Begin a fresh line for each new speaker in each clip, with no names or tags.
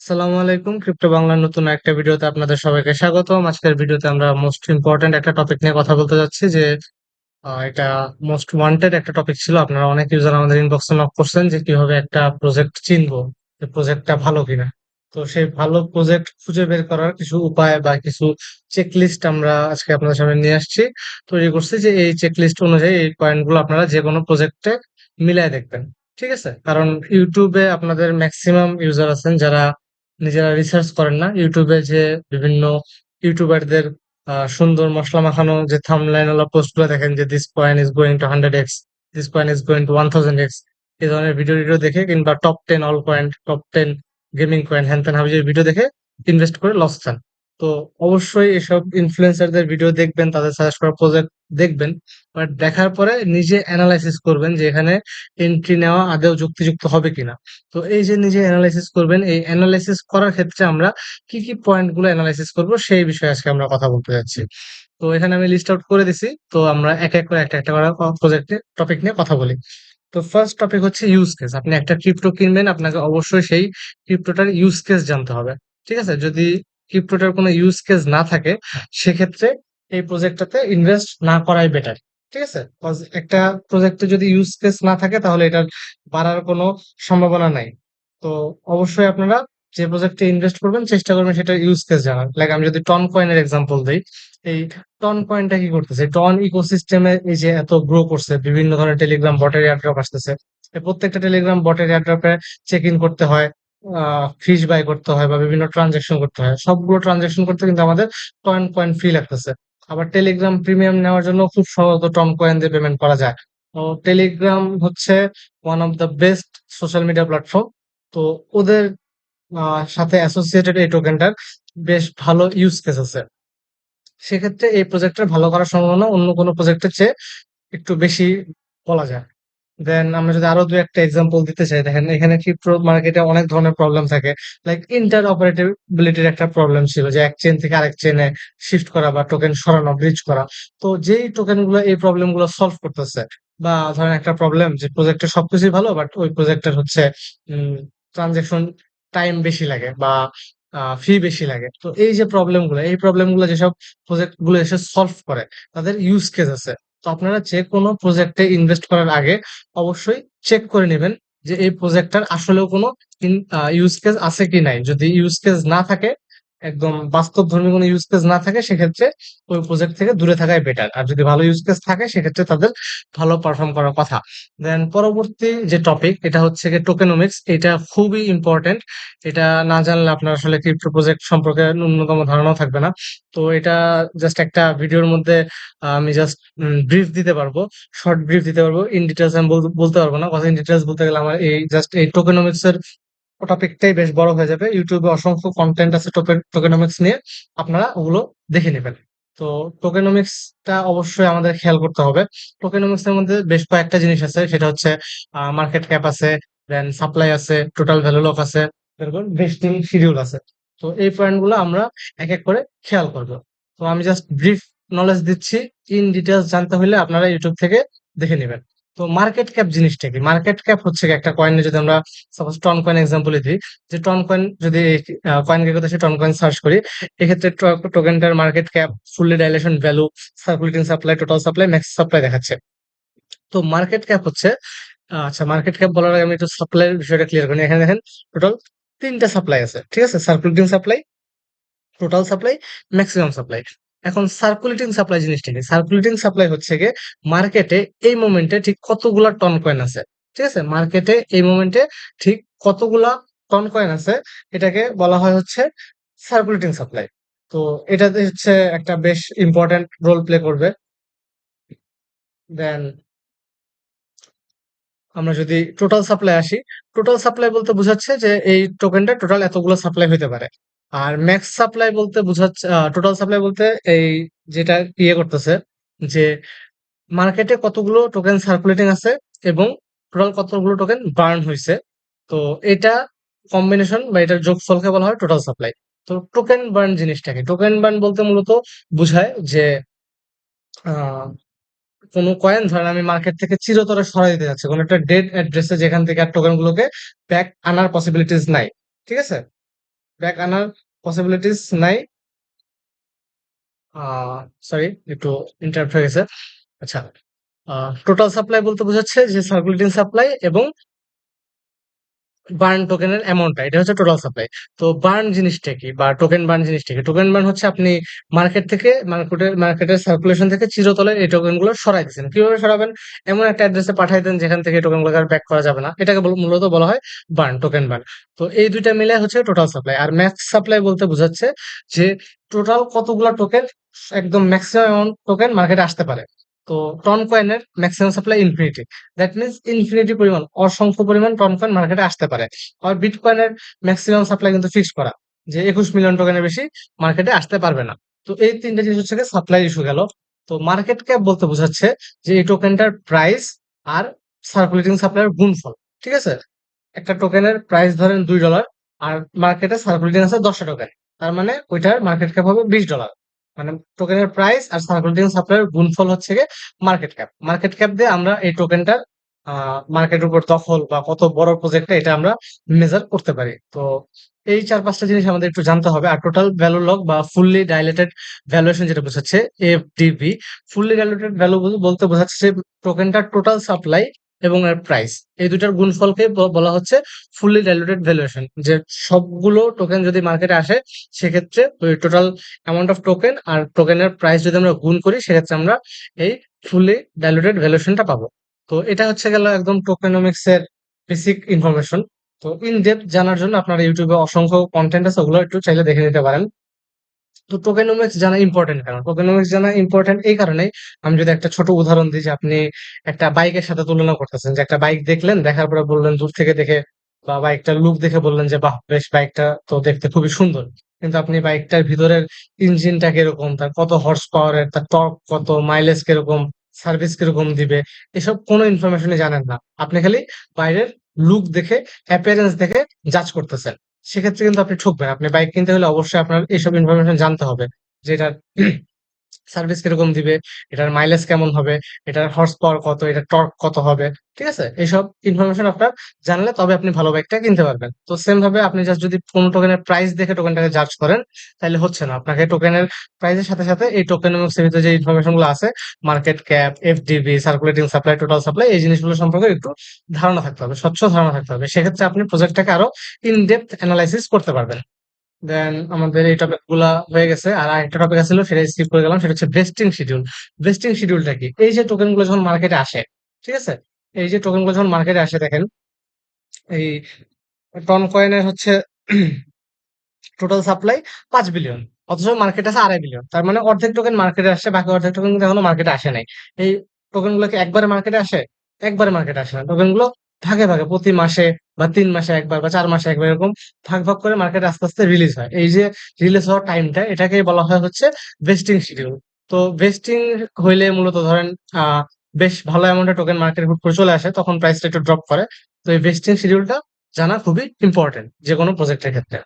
আসসালামু আলাইকুম। ক্রিপ্টো বাংলার নতুন একটা ভিডিওতে আপনাদের সবাইকে স্বাগতম। আজকের ভিডিওতে আমরা মোস্ট ইম্পর্টেন্ট একটা টপিক নিয়ে কথা বলতে যাচ্ছি যে এটা মোস্ট ওয়ান্টেড একটা টপিক ছিল। আপনারা অনেক ইউজার আমাদের ইনবক্সে নক করছেন যে, কীভাবে একটা প্রজেক্ট চিনবো, যে প্রজেক্টটা ভালো কিনা। তো সেই ভালো প্রজেক্ট খুঁজে বের করার কিছু উপায় বা কিছু চেকলিস্ট আমরা আজকে আপনাদের সামনে নিয়ে আসছি। তৈরি করছি যে, এই চেকলিস্ট অনুযায়ী এই পয়েন্টগুলো আপনারা যে কোনো প্রজেক্টে মিলায় দেখবেন। ঠিক আছে? কারণ ইউটিউবে আপনাদের ম্যাক্সিমাম ইউজার আছেন যারা নিজেরা রিসার্চ করেন না। ইউটিউবে যে বিভিন্ন ইউটিউবারদের সুন্দর মশলা মাখানো যে থাম্বনেল ওলা পোস্টগুলো দেখেন যে this coin is going to hundred x this coin is going to one thousand x এই ধরনের ভিডিও টিডিও দেখে কিংবা top ten all coin top ten gaming coin হ্যান ত্যান ভিডিও দেখে ইনভেস্ট করে লস খান তো অবশ্যই এসব ইনফ্লুয়েন্সারদের ভিডিও দেখবেন, তাদের সাজেস্ট করা প্রজেক্ট দেখবেন। বাট দেখার পরে নিজে অ্যানালাইসিস করবেন যে এখানে এন্ট্রি নেওয়া আদেও যুক্তিযুক্ত হবে কিনা। তো এই যে নিজে অ্যানালাইসিস করবেন, এই অ্যানালাইসিস করার ক্ষেত্রে আমরা কি কি পয়েন্টগুলো অ্যানালাইসিস করব সেই বিষয়ে আজকে আমরা কথা বলতে যাচ্ছি। তো এখানে আমি লিস্ট আউট করে দিছি। তো আমরা এক এক করে একটা একটা করে প্রজেক্ট টপিক নিয়ে কথা বলি। তো ফার্স্ট টপিক হচ্ছে ইউজ কেস আপনি একটা ক্রিপ্টো কিনবেন, আপনাকে অবশ্যই সেই ক্রিপ্টোটার ইউজ কেস জানতে হবে। ঠিক আছে? যদি ক্রিপ্টোটার কোনো ইউজ কেস না থাকে, সেক্ষেত্রে এই প্রজেক্টটাতে ইনভেস্ট না করাই বেটার ঠিক আছে? একটা প্রজেক্টে যদি ইউজ কেস না থাকে, তাহলে এটার বাড়ার কোনো সম্ভাবনা নাই। তো অবশ্যই আপনারা যে প্রজেক্টে ইনভেস্ট করবেন, চেষ্টা করবেন সেটা ইউজ কেস জানার। লাইক আমি যদি টন কয়েনের এক্সাম্পল দিই, এই টন কয়েনটা কি করতেছে? টন ইকোসিস্টেমে এই যে এত গ্রো করছে, বিভিন্ন ধরনের টেলিগ্রাম বটের এয়ারড্রপ আসতেছে। প্রত্যেকটা টেলিগ্রাম বটের এয়ারড্রপে চেক ইন করতে হয়। ফিস বাই করতে হয় বা বিভিন্ন ট্রানজাকশন করতে হয়। সবগুলো ট্রানজাকশন করতে কিন্তু আমাদের টন কয়েন ফ্রি লাগতেছে। আবার টেলিগ্রাম প্রিমিয়াম নেওয়ার জন্য খুব সহজত টন কয়েন দিয়ে পেমেন্ট করা যায়। তো টেলিগ্রাম হচ্ছে one of the best social media platform তো ওদের সাথে অ্যাসোসিয়েটেড এই টোকেনটার বেশ ভালো ইউজ কেস আছে। সেক্ষেত্রে এই প্রজেক্টটা ভালো করার সম্ভাবনা অন্য কোনো প্রজেক্টের চেয়ে একটু বেশি বলা যায়। দেন আমরা যদি আরও দু একটা এক্সাম্পল দিতে চাই, দেখেন এখানে ক্রিপ্টো মার্কেটে অনেক ধরনের প্রবলেম থাকে। লাইক ইন্টার অপারেটিবিলিটির একটা প্রবলেম ছিল যে এক চেন থেকে আরেক চেনে শিফট করা বা টোকেন সরানো ব্রিজ করা। তো যেই টোকেনগুলো এই প্রবলেমগুলো সলভ করতেছে বা ধরেন একটা প্রবলেম যে প্রজেক্টের সবকিছুই ভালো বাট ওই প্রজেক্টের হচ্ছে ট্রানজেকশন টাইম বেশি লাগে বা ফি বেশি লাগে। তো এই যে প্রবলেমগুলো, এই প্রবলেমগুলো যেসব প্রজেক্টগুলো এসে সলভ করে, তাদের ইউজ কেস আছে। তো আপনারা যে কোনো প্রজেক্টে ইনভেস্ট করার আগে অবশ্যই চেক করে নেবেন যে এই প্রজেক্টটার আসলেও কোনো ইউজ কেস আছে কি নাই। যদি ইউজ কেস না থাকে একদম বাস্তব ধর্মী কোনো ইউজ কেস না থাকে সেক্ষেত্রে ওই প্রজেক্ট থেকে দূরে থাকাই বেটার আর যদি ভালো ইউজ কেস থাকে সেক্ষেত্রে তাদের ভালো পারফর্ম করার কথা। দেন পরবর্তী যে টপিক এটা হচ্ছে গিয়ে টোকেনোমিক্স এটা খুবই ইম্পর্টেন্ট এটা না জানলে আপনার আসলে ক্রিপ্টো প্রজেক্ট সম্পর্কে ন্যূনতম ধারণাও থাকবে না। তো এটা জাস্ট একটা ভিডিওর মধ্যে আমি জাস্ট ব্রিফ দিতে পারব। শর্ট ব্রিফ দিতে পারব। ইন ডিটেলস আমি বলতে পারব না। কথা ইন ডিটেলস বলতে গেলে আমার এই জাস্ট এই টোকেনোমিক্স এর টপিকটাই বেশ বড় হয়ে যাবে। ইউটিউবে অসংখ্য কন্টেন্ট আছে টোকেনোমিক্স নিয়ে। আপনারা ওগুলো দেখে নেবেন। তো টোকেনোমিক্সটা অবশ্যই আমাদের খেয়াল করতে হবে। টোকেনোমিক্স এর মধ্যে বেশ কয়েকটা জিনিস আছে। সেটা হচ্ছে মার্কেট ক্যাপ আছে দেন সাপ্লাই আছে টোটাল ভ্যালু লক আছে, এরকম ভেস্টিং শিডিউল আছে। তো এই পয়েন্টগুলো আমরা এক এক করে খেয়াল করব। তো আমি জাস্ট ব্রিফ নলেজ দিচ্ছি। ইন ডিটেলস জানতে হলে আপনারা ইউটিউব থেকে দেখে নেবেন। তো মার্কেট ক্যাপ জিনিসটা কি? মার্কেট ক্যাপ হচ্ছে একটা কয়েনে যদি আমরা সাপোজ টন কয়েন এক্সাম্পল দিই, যে টন কয়েন যদি কয়েন কেকোতে টন কয়েন সার্চ করি, এক্ষেত্রে টোকেনটার market cap fully dilution value circulating supply total supply max supply দেখাচ্ছে। তো মার্কেট ক্যাপ হচ্ছে আচ্ছা মার্কেট ক্যাপ বলার আগে আমি একটু সাপ্লাই বিষয়টা ক্লিয়ার করি। এখানে দেখেন টোটাল তিনটা সাপ্লাই আছে, ঠিক আছে? Circulating supply total supply maximum supply এখন সার্কুলেটিং সাপ্লাই জিনিসটা সার্কুলেটিং সাপ্লাই হচ্ছে গিয়ে মার্কেটে এই মোমেন্টে ঠিক কতগুলা টন কয়েন আছে। ঠিক আছে? মার্কেটে এই মোমেন্টে ঠিক কতগুলা টন কয়েন আছে, এটাকে বলা হয় হচ্ছে সার্কুলেটিং সাপ্লাই তো এটাতে হচ্ছে একটা বেশ ইম্পর্টেন্ট রোল প্লে করবে। দেন আমরা যদি টোটাল সাপ্লাই আসি টোটাল সাপ্লাই বলতে বোঝাচ্ছে যে এই টোকেনটা টোটাল এতগুলো সাপ্লাই হতে পারে। আর ম্যাক্স সাপ্লাই বলতে বোঝাচ্ছে টোটাল সাপ্লাই বলতে এই যেটা ইয়ে করতেছে যে মার্কেটে কতগুলো টোকেন সার্কুলেটিং আছে এবং টোটাল কতগুলো টোকেন বার্ন হয়েছে তো এটা কম্বিনেশন বা এটার যোগফলকে বলা হয় টোটাল সাপ্লাই তো টোকেন বার্ন জিনিসটাকে টোকেন বার্ন বলতে মূলত বোঝায় যে কোনো কয়েন ধরেন আমি মার্কেট থেকে চিরতরে সরাই দিতে যাচ্ছি, কোনো একটা ডেড অ্যাড্রেসে যেখান থেকে আর টোকেন গুলোকে ব্যাক আনার পসিবিলিটিস নাই, ঠিক আছে? ব্যাক আনার পসিবিলিটিস নাই। সরি একটু ইন্টারাপ্ট হয়ে গেছে। আচ্ছা টোটাল সাপ্লাই বলতে বোঝাচ্ছে যে সার্কুলেটিং সাপ্লাই এবং বার্ন টোকেনের অ্যামাউন্টটা এটা হচ্ছে টোটাল সাপ্লাই তো বার্ন জিনিসটা কি? বা টোকেন বার্ন জিনিসটা কি? টোকেন বার্ন হচ্ছে আপনি মার্কেট থেকে মার্কেটের মার্কেটের সার্কুলেশন থেকে চিরতলে এই টোকেনগুলো সরাই দিচ্ছেন কীভাবে সরাবেন? এমন একটা অ্যাড্রেসে পাঠাই দেন যেখান থেকে টোকেনগুলো ব্যাক করা যাবে না। এটাকে মূলত বলা হয় বার্ন টোকেন বার্ন তো এই দুইটা মিলে হচ্ছে টোটাল সাপ্লাই আর ম্যাক্স সাপ্লাই বলতে বোঝাচ্ছে যে টোটাল কতগুলো টোকেন একদম ম্যাক্সিমাম অ্যামাউন্ট টোকেন মার্কেটে আসতে পারে। তো টন কয়েনের maximum supply infinity that means infinity পরিমাণ, অসংখ্য পরিমাণ টন কয়েন মার্কেটে আসতে পারে। আর বিটকয়েনের ম্যাক্সিমাম সাপ্লাই কিন্তু ফিক্স করা, যে একুশ মিলিয়ন টোকেনের বেশি মার্কেটে আসতে পারবে না। তো এই তিনটা জিনিস হচ্ছে সাপ্লাই ইস্যু গেল। তো মার্কেট ক্যাপ বলতে বোঝাচ্ছে যে এই টোকেনটার প্রাইস আর সার্কুলেটিং সাপ্লাইয়ের গুণফল, ঠিক আছে? একটা টোকেনের প্রাইস ধরেন দুই ডলার আর মার্কেটে সার্কুলেটিং আছে দশটা টোকেন তার মানে ওইটার মার্কেট ক্যাপ হবে বিশ ডলার মানে টোকেনের প্রাইস আর সার্কুলেটিং সাপ্লাইয়ের গুণফল হচ্ছে গিয়ে মার্কেট ক্যাপ মার্কেট ক্যাপ দিয়ে আমরা এই টোকেনটার মার্কেটের উপর দখল বা কত বড় প্রজেক্টটা এটা আমরা মেজার করতে পারি। তো এই চার পাঁচটা জিনিস আমাদের একটু জানতে হবে। আর টোটাল ভ্যালু লক বা ফুললি ডাইলেটেড ভ্যালুয়েশন যেটা বোঝাচ্ছে এফডিভি ফুললি ডাইলেটেড ভ্যালু বলতে বোঝাচ্ছে যে টোকেনটার টোটাল সাপ্লাই এবং এর প্রাইস এই দুটার গুণফলকে বলা হচ্ছে ফুললি ডাইলুটেড ভ্যালুয়েশন যে সবগুলো টোকেন যদি মার্কেটে আসে, সেক্ষেত্রে ওই টোটাল অ্যামাউন্ট অফ টোকেন আর টোকেনের প্রাইস যদি আমরা গুণ করি, সেক্ষেত্রে আমরা এই ফুললি ডাইলুটেড ভ্যালুয়েশনটা পাবো। তো এটা হচ্ছে গেল একদম টোকেনমিক্স এর বেসিক ইনফরমেশন তো ইন ডেপথ জানার জন্য আপনারা ইউটিউবে অসংখ্য কন্টেন্ট আছে, ওগুলো একটু চাইলে দেখে নিতে পারেন। তো টোকেনোমিক্স জানা ইম্পর্টেন্ট কেন টোকেনোমিক্স জানা ইম্পর্টেন্ট এই কারণে আমি যদি একটা ছোট উদাহরণ দিই যে আপনি একটা বাইকের সাথে তুলনা করতেছেন, যে একটা বাইক দেখলেন, দেখার পরে বললেন দূর থেকে দেখে বা বাইকটার লুক দেখে বললেন যে, বাহ, বেশ বাইকটা তো দেখতে খুবই সুন্দর। কিন্তু আপনি বাইকটার ভিতরের ইঞ্জিনটা কীরকম, তার কত হর্স পাওয়ারের তার টর্ক কত মাইলেজ কীরকম সার্ভিস কীরকম দিবে, এসব কোনো ইনফরমেশনই জানেন না। আপনি খালি বাইরের লুক দেখে অ্যাপিয়ারেন্স দেখে জাজ করতেছেন। সেক্ষেত্রে কিন্তু আপনি ঠকবেন। আপনি বাইক কিনতে হলে অবশ্যই আপনার এইসব ইনফরমেশন জানতে হবে। যে এটার সার্ভিস কীরকম দিবে? এটার মাইলেজ কেমন হবে? এটার হর্স পাওয়ার কত? এটার টর্ক কত হবে? ঠিক আছে? এইসব ইনফরমেশন আপনার জানলে তবে আপনি ভালো বাইকটা কিনতে পারবেন। তো সেম ভাবে আপনি জাস্ট যদি কোনো টোকেনের প্রাইস দেখে টোকেনটাকে জাজ করেন, তাহলে হচ্ছে না। আপনাকে টোকেনের প্রাইসের সাথে সাথে এই টোকেন এবং ভিতরে যে ইনফরমেশনগুলো আছে market cap FDV circulating supply total supply এই জিনিসগুলো সম্পর্কে একটু ধারণা থাকতে হবে, স্বচ্ছ ধারণা থাকতে হবে। সেক্ষেত্রে আপনি প্রজেক্টটাকে আরও ইন ডেপথ অ্যানালাইসিস করতে পারবেন। দেন আমাদের এই টপিকগুলা হয়ে গেছে, আর আরেকটা টপিক আছিল সেটা স্কিপ করে গেলাম, সেটা হচ্ছে ভেস্টিং শিডিউল ভেস্টিং শিডিউলটা কি? এই যে টোকেনগুলো যখন মার্কেটে আসে, ঠিক আছে? এই যে টোকেনগুলো যখন মার্কেটে আসে, দেখেন, এই টন কয়েনের হচ্ছে টোটাল সাপ্লাই পাঁচ বিলিয়ন অথচ মার্কেট আছে আড়াই বিলিয়ন তার মানে অর্ধেক টোকেন মার্কেটে আসছে, বাকি অর্ধেক টোকেন কিন্তু এখনও মার্কেটে আসে নাই। এই টোকেনগুলো কি একবারে মার্কেটে আসে? একবারে মার্কেটে আসে না। টোকেনগুলো ভাগে ভাগে প্রতি মাসে বা তিন মাসে একবার বা চার মাসে একবার এরকম ভাগ ভাগ করে মার্কেটে আস্তে আস্তে রিলিজ হয়। এই যে রিলিজ হওয়ার টাইমটা এটাকে বলা হয় হচ্ছে ভেস্টিং শিডিউল তো ভেস্টিং হইলে মূলত ধরেন বেশ ভালো অ্যামাউন্টের টোকেন মার্কেটে হুট করে চলে আসে, তখন প্রাইসটা একটু ড্রপ করে। তো এই ভেস্টিং শিডিউলটা জানা খুবই ইম্পর্টেন্ট যে কোনো প্রজেক্টের ক্ষেত্রে।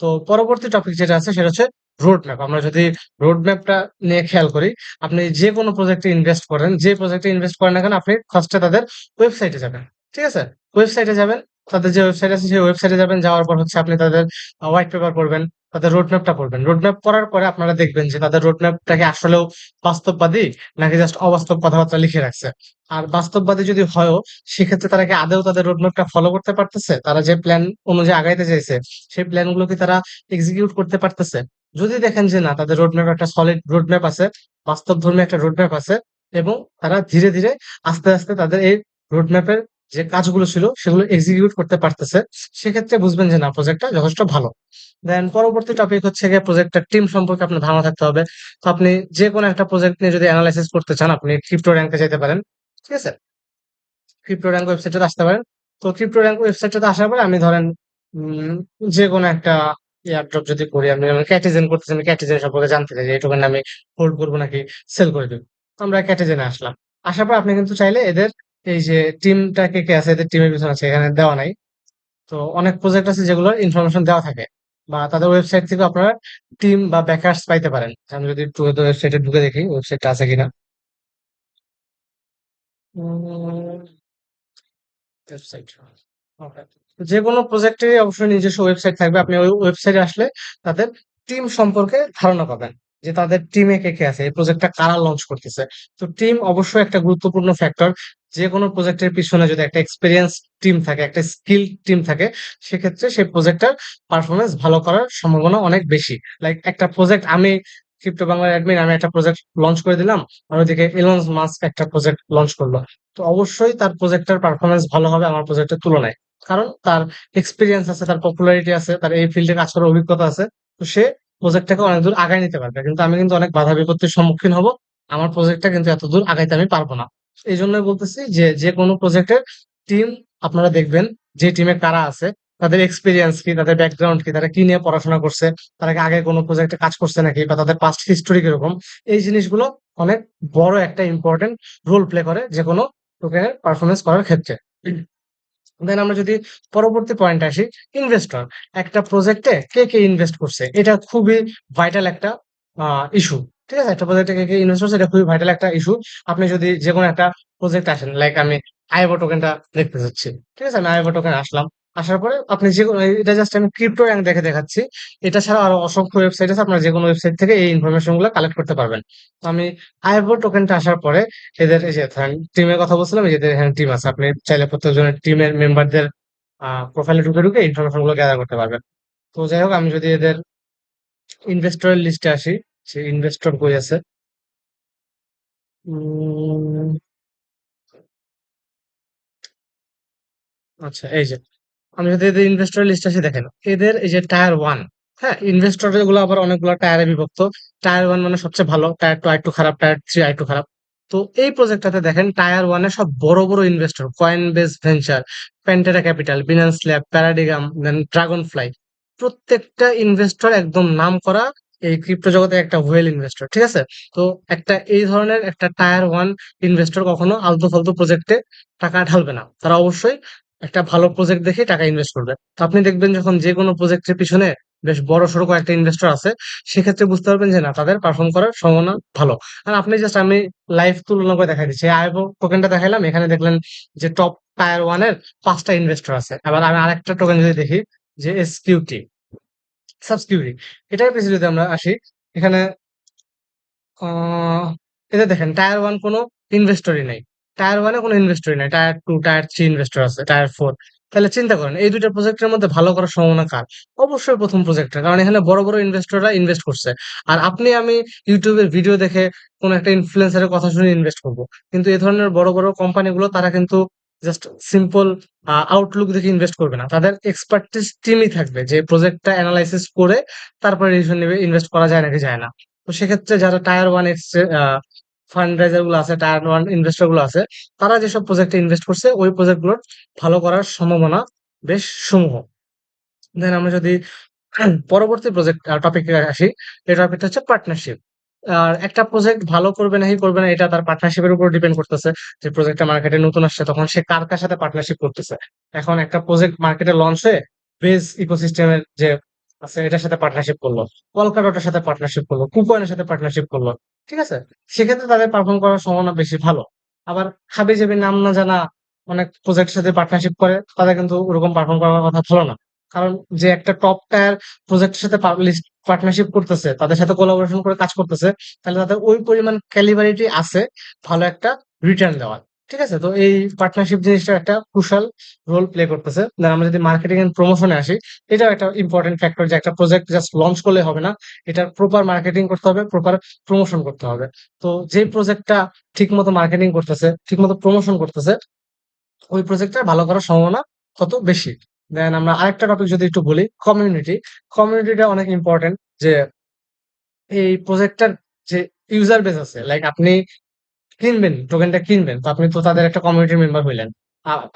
তো পরবর্তী টপিক যেটা আছে, সেটা হচ্ছে রোড ম্যাপ আমরা যদি রোড ম্যাপটা নিয়ে খেয়াল করি, আপনি যে কোনো প্রজেক্টে ইনভেস্ট করেন, যে প্রজেক্টে ইনভেস্ট করেন না কেন, আপনি ফার্স্টে তাদের ওয়েবসাইটে যাবেন। ঠিক আছে? ওয়েবসাইটে যাবেন তাদের যে ওয়েবসাইট আছে, সেই ওয়েবসাইটে যাবেন, যাওয়ার পর হচ্ছে আপনি তাদের হোয়াইট পেপার পড়বেন, তাদের রোড ম্যাপটা পড়বেন। রোড ম্যাপ পড়ার পরে আপনারা দেখবেন যে তাদের রোড ম্যাপটাকে আসলেও বাস্তববাদী নাকি জাস্ট অবাস্তব কথাবার্তা লিখে রাখছে। আর বাস্তববাদী যদি হয়ও, সেক্ষেত্রে তারা কি আদৌ তাদের রোড ম্যাপটা ফলো করতে পারতেছে? তারা যে প্ল্যান অনুযায়ী আগাইতে চাইছে, সেই প্ল্যানগুলো কি তারা এক্সিকিউট করতে পারতেছে? যদি দেখেন যে না, তাদের রোড ম্যাপ একটা সলিড রোড ম্যাপ আছে বাস্তব ধর্মী একটা রোড ম্যাপ আছে, এবং তারা ধীরে ধীরে আস্তে আস্তে তাদের এই রোড ম্যাপের যে কাজগুলো ছিল সেগুলো এক্সিকিউট করতে পারতেছে, সেক্ষেত্রে বুঝবেন যে না প্রজেক্টটা যথেষ্ট ভালো। দেন পরবর্তী টপিক হচ্ছে গিয়ে প্রজেক্টটার টিম সম্পর্কে আপনার ধারণা থাকতে হবে। তো আপনি যে কোনো একটা প্রজেক্ট নিয়ে যদি অ্যানালাইসিস করতে চান, আপনি ক্রিপ্টো র্যাঙ্কে যেতে পারেন, ঠিক আছে? ক্রিপ্টো র্যাঙ্ক ওয়েবসাইটে আসতে পারেন। তো ক্রিপ্টো র্যাঙ্ক ওয়েবসাইটে আসার পরে আমি ধরেন যে কোনো একটা এয়ারড্রপ যদি করি, আমি ক্যাটিজেন করতেছি, আমি ক্যাটিজেন সম্পর্কে জানতে চাই যে এই টোকেন আমি হোল্ড করব নাকি সেল করে দেবো। তো আমরা ক্যাটিজেনে আসলাম। আসার পর আপনি কিন্তু চাইলে এদের এই যে টিমটা কে কে আছে, এদের টিমের পিছনে আছে, এখানে দেওয়া নাই। তো অনেক প্রজেক্ট আছে যেগুলোর ইনফরমেশন দেওয়া থাকে বা তাদের ওয়েবসাইট থেকে আপনারা টিম বা ব্যাকার্স পাইতে পারেন। আমি যদি একটু ওয়েবসাইটে ঢুকে দেখি ওয়েবসাইটটা আছে কিনা। যে কোনো প্রজেক্টেরই অবশ্যই নিজস্ব ওয়েবসাইট থাকবে। আপনি ওই ওয়েবসাইটে আসলে তাদের টিম সম্পর্কে ধারণা পাবেন। যে তাদের টিমে কে কে আছে, এই প্রজেক্টটা কারা লঞ্চ করতেছে? তো টিম অবশ্যই একটা গুরুত্বপূর্ণ ফ্যাক্টর যে কোনো প্রজেক্টের পিছনে যদি একটা এক্সপিরিয়েন্স টিম থাকে, একটা স্কিল টিম থাকে, সেক্ষেত্রে সেই প্রজেক্টটার পারফরমেন্স ভালো করার সম্ভাবনা অনেক বেশি। লাইক একটা প্রজেক্ট আমি ক্রিপ্টো বাংলার অ্যাডমিন আমি একটা প্রজেক্ট লঞ্চ করে দিলাম, আর ওইদিকে এলন মাস্ক একটা প্রজেক্ট লঞ্চ করল। তো অবশ্যই তার প্রজেক্টের পারফরমেন্স ভালো হবে আমার প্রজেক্টের তুলনায়। কারণ তার এক্সপিরিয়েন্স আছে, তার পপুলারিটি আছে, তার এই ফিল্ডে কাজ করার অভিজ্ঞতা আছে। তো সে প্রজেক্টটাকে অনেক দূর আগায় নিতে পারবে। কিন্তু আমি কিন্তু অনেক বাধা বিপত্তির সম্মুখীন হব। আমার প্রজেক্টটা কিন্তু এত দূর আগাইতে আমি পারব না। এই জন্যই বলতেছি যে যে কোনো প্রজেক্টের টিম আপনারা দেখবেন যে টিমে কারা আছে, তাদের এক্সপিরিয়েন্স কি, তাদের ব্যাকগ্রাউন্ড কি, তারা কি নিয়ে পড়াশোনা করছে, তারা কি আগে কোনো প্রজেক্টে কাজ করছে নাকি, বা তাদের পাস্ট হিস্টোরি কীরকম, এই জিনিসগুলো অনেক বড় একটা ইম্পর্টেন্ট রোল প্লে করে যে কোনো টোকেনের পারফরমেন্স করার ক্ষেত্রে। দেন আমরা যদি পরবর্তী পয়েন্ট আসি ইনভেস্টর একটা প্রজেক্টে কে কে ইনভেস্ট করছে? এটা খুবই ভাইটাল একটা ইস্যু ঠিক আছে? একটা প্রজেক্টে কে কে ইনভেস্ট করছে, এটা খুবই ভাইটাল একটা ইস্যু আপনি যদি যে কোনো একটা প্রজেক্ট আসেন লাইক আমি আইবো টোকেনটা দেখতে চাচ্ছি ঠিক আছে? আমি আইবো টোকেন আসলাম। আসার পরে আপনি যে কোনো এটা জাস্ট আমি ক্রিপ্টো র্যাঙ্ক দেখে দেখাচ্ছি। এটা ছাড়া আরও অসংখ্য ওয়েবসাইট আছে, আপনার যে কোনো ওয়েবসাইট থেকে এই ইনফরমেশনগুলো কালেক্ট করতে পারবেন। তো আমি আইবো টোকেনটা আসার পরে এদের এই যে টিমের কথা বলছিলাম এদের এখানে টিম আছে। আপনি চাইলে প্রত্যেকজনের টিমের মেম্বারদের প্রোফাইলে ঢুকে ঢুকে ইনফরমেশনগুলো গ্যাদার করতে পারবেন। তো যাই হোক, আমি যদি এদের ইনভেস্টরের লিস্টে আসি সে ইনভেস্টর কই আছে? আচ্ছা এই যে। আমি যদি এদের ইনভেস্টর লিস্ট আসি দেখেন, এদের এই যে টায়ার ওয়ান হ্যাঁ ইনভেস্টরগুলো আবার অনেকগুলো টায়ারে বিভক্ত। টায়ার ওয়ান মানে সবচেয়ে ভালো টায়ার টু আরেকটু খারাপ টায়ার থ্রি আরেকটু খারাপ। তো এই প্রজেক্টটাতে দেখেন টায়ার ওয়ানে সব বড় বড় investor Coinbase venture Pantera capital Binance lab Paradigm then Dragonfly প্রত্যেকটা ইনভেস্টর একদম নাম করা এই ক্রিপ্টো জগতে একটা ওয়েল ইনভেস্টর ঠিক আছে? তো একটা এই ধরনের একটা টায়ার ওয়ান ইনভেস্টর কখনো আলতু ফালতু প্রজেক্টে টাকা ঢালবে না। তারা অবশ্যই একটা ভালো প্রজেক্ট দেখে টাকা ইনভেস্ট করবে। তো আপনি দেখবেন যখন যে কোনো প্রজেক্টের পিছনে বেশ বড় সড়ো কয়েকটা ইনভেস্টর আছে, সেক্ষেত্রে বুঝতে পারবেন যে না, তাদের পারফর্ম করার সম্ভাবনা ভালো। আর আপনি জাস্ট আমি লাইভ তুলনা করে দেখাই দিচ্ছি। আইবো টোকেনটা দেখাইলাম, এখানে দেখলেন যে টপ টায়ার ওয়ানের পাঁচটা ইনভেস্টর আছে। আবার আমি আরেকটা টোকেন যদি দেখি, যে এসকিউটি সাবসকিউরি এটার পিছনে যদি আমরা আসি, এখানে এটা দেখেন টায়ার ওয়ান কোনো ইনভেস্টরই নাই। টায়ার ওয়ানে কোনো ইনভেস্টরই নাই tier two tier three investor আছে টায়ার ফোর তাহলে চিন্তা করেন, এই দুইটা প্রজেক্টের মধ্যে ভালো করার সম্ভাবনা কার? অবশ্যই প্রথম প্রজেক্টটা কারণ এখানে বড় বড় ইনভেস্টররা ইনভেস্ট করছে। আর আপনি, আমি ইউটিউবের ভিডিও দেখে কোন একটা ইনফ্লুয়েন্সারের কথা শুনে ইনভেস্ট করব। কিন্তু এই ধরনের বড় বড় কোম্পানিগুলো তারা কিন্তু জাস্ট সিম্পল আউটলুক দেখে ইনভেস্ট করবে না। তাদের এক্সপার্টিস টিমই থাকবে যে প্রজেক্টটা অ্যানালাইসিস করে তারপরে ডিসিশন নেবে ইনভেস্ট করা যায় নাকি যায় না। তো সেক্ষেত্রে যারা টায়ার ওয়ান ফান্ড রাইজারগুলো আছে টায়ার ওয়ান ইনভেস্টরগুলো আছে, তারা যেসব প্রজেক্টে ইনভেস্ট করছে, ওই প্রজেক্টগুলোর ভালো করার সম্ভাবনা বেশ সমূহ। দেন আমরা যদি পরবর্তী প্রজেক্ট টপিকে আসি, এই টপিকটা হচ্ছে পার্টনারশিপ আর একটা প্রজেক্ট ভালো করবে নাকি করবে না, এটা তার পার্টনারশিপের উপর ডিপেন্ড করতেছে যে প্রজেক্টটা মার্কেটে নতুন আসছে, তখন সে কার কার সাথে পার্টনারশিপ করতেছে। এখন একটা প্রজেক্ট মার্কেটে লঞ্চ হয়ে বেস ইকোসিস্টেমের যে আছে, এটার সাথে পার্টনারশিপ করল কলকাতাটার সাথে পার্টনারশিপ করল কুপনের সাথে পার্টনারশিপ করল। ঠিক আছে? সেক্ষেত্রে তাদের পারফর্ম করার সম্ভাবনা বেশি ভালো। আবার হাবি জাবি নাম না জানা অনেক প্রজেক্টের সাথে পার্টনারশিপ করে, তাদের কিন্তু ওরকম পারফর্ম করার কথা ভালো না। কারণ যে একটা টপ টায়ার প্রজেক্টের সাথে পার্টনারশিপ করতেছে, তাদের সাথে কোলাবোরেশন করে কাজ করতেছে, তাহলে তাদের ওই পরিমাণ ক্যালিবারিটি আছে, ভালো একটা রিটার্ন দেওয়ার। ঠিক আছে? তো এই পার্টনারশিপ জিনিসটা একটা কুশাল রোল প্লে করতেছে। দেন আমরা যদি মার্কেটিং এন্ড প্রমোশনে আসি, এটাও একটা ইম্পর্টেন্ট ফ্যাক্টর যে একটা প্রজেক্ট জাস্ট লঞ্চ করলে হবে না। এটার প্রপার মার্কেটিং করতে হবে প্রপার প্রমোশন করতে হবে। তো যে প্রজেক্টটা ঠিক মতো মার্কেটিং করতেছে ঠিক মতো প্রমোশন করতেছে, ওই প্রজেক্টটা ভালো করার সম্ভাবনা তত বেশি? দেন আমরা আরেকটা টপিক যদি একটু বলি কমিউনিটি কমিউনিটিটা অনেক ইম্পর্টেন্ট যে এই প্রজেক্টটার যে ইউজার বেস আছে লাইক আপনি কিনবেন টোকেনটা কিনবেন, তো আপনি তো তাদের একটা কমিউনিটির মেম্বার হইলেন।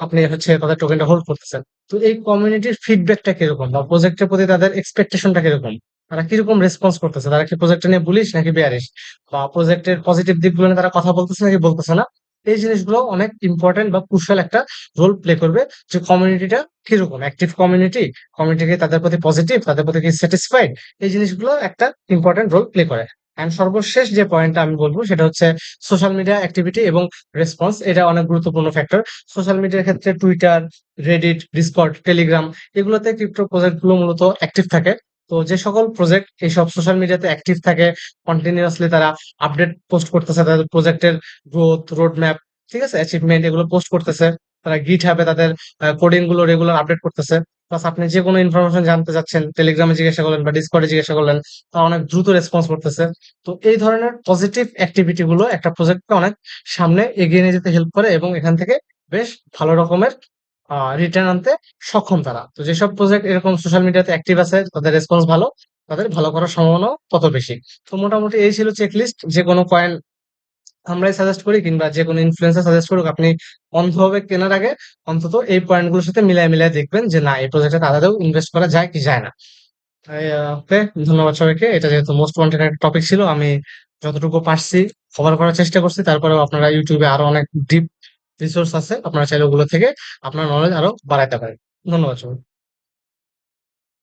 আপনি হচ্ছে তাদের টোকেনটা হোল্ড করতেছেন। তো এই কমিউনিটির ফিডব্যাকটা কীরকম বা প্রজেক্টের প্রতি তাদের এক্সপেকটেশনটা কীরকম? তারা কীরকম রেসপন্স করতেছে? তারা কি প্রজেক্টটা নিয়ে বলিস নাকি বেয়ারিশ বা প্রজেক্টের পজিটিভ দিকগুলো নিয়ে তারা কথা বলতেছে নাকি বলতেছে না? এই জিনিসগুলো অনেক ইম্পর্টেন্ট বা ক্রুশাল একটা রোল প্লে করবে যে কমিউনিটিটা কীরকম? অ্যাক্টিভ কমিউনিটি কমিউনিটি তাদের প্রতি পজিটিভ তাদের প্রতি কি স্যাটিসফাইড এই জিনিসগুলো একটা ইম্পর্টেন্ট রোল প্লে করে। অ্যান্ড সর্বশেষ যে পয়েন্টটা আমি বলব, সেটা হচ্ছে সোশ্যাল মিডিয়া অ্যাক্টিভিটি এবং রেসপন্স এটা অনেক গুরুত্বপূর্ণ ফ্যাক্টর সোশ্যাল মিডিয়ার ক্ষেত্রে টুইটার রেডিট ডিসকর্ড টেলিগ্রাম এগুলোতে ক্রিপ্টো প্রজেক্টগুলো মূলত অ্যাক্টিভ থাকে। তো যে সকল প্রজেক্ট এইসব সোশ্যাল মিডিয়াতে অ্যাক্টিভ থাকে কন্টিনিউয়াসলি তারা আপডেট পোস্ট করতেছে, তাদের প্রজেক্টের গ্রোথ রোড ম্যাপ ঠিক আছে অ্যাচিভমেন্ট এগুলো পোস্ট করতেছে। তারা গিট হ্যাবে তাদের কোডিংগুলো রেগুলার আপডেট করতেছে। প্লাস আপনি যে কোনো ইনফরমেশন জানতে চাচ্ছেন টেলিগ্রামে জিজ্ঞাসা করলেন বা ডিসকর্ডে জিজ্ঞাসা করলেন তারা অনেক দ্রুত রেসপন্স করতেছে। তো এই ধরনের পজিটিভ অ্যাক্টিভিটি গুলো একটা প্রজেক্টকে অনেক সামনে এগিয়ে নিয়ে যেতে হেল্প করে এবং এখান থেকে বেশ ভালো রকমের রিটার্ন আনতে সক্ষম তারা। তো যেসব প্রজেক্ট এরকম সোশ্যাল মিডিয়াতে অ্যাক্টিভ আছে, তাদের রেসপন্স ভালো, তাদের ভালো করার সম্ভাবনাও তত বেশি। তো মোটামুটি এই ছিল চেকলিস্ট যে কোনো কয়েন আমরাই সাজেস্ট করি কিংবা যে কোনো ইনফ্লুয়েন্সার সাজেস্ট করুক, আপনি অন্ধভাবে কেনার আগে অন্তত এই পয়েন্টগুলোর সাথে মিলাই মিলাই দেখবেন যে না, এই প্রজেক্টে তাদেরও ইনভেস্ট করা যায় কি যায় না। ওকে ধন্যবাদ সবাইকে। এটা যেহেতু মোস্ট ওয়ান্টেড একটা টপিক ছিল, আমি যতটুকু পারছি কভার করার চেষ্টা করছি। তারপরেও আপনারা ইউটিউবে আরও অনেক ডিপ রিসোর্স আছে, আপনারা চাইলে ওগুলো থেকে আপনার নলেজ আরও বাড়াইতে পারেন। ধন্যবাদ সবাই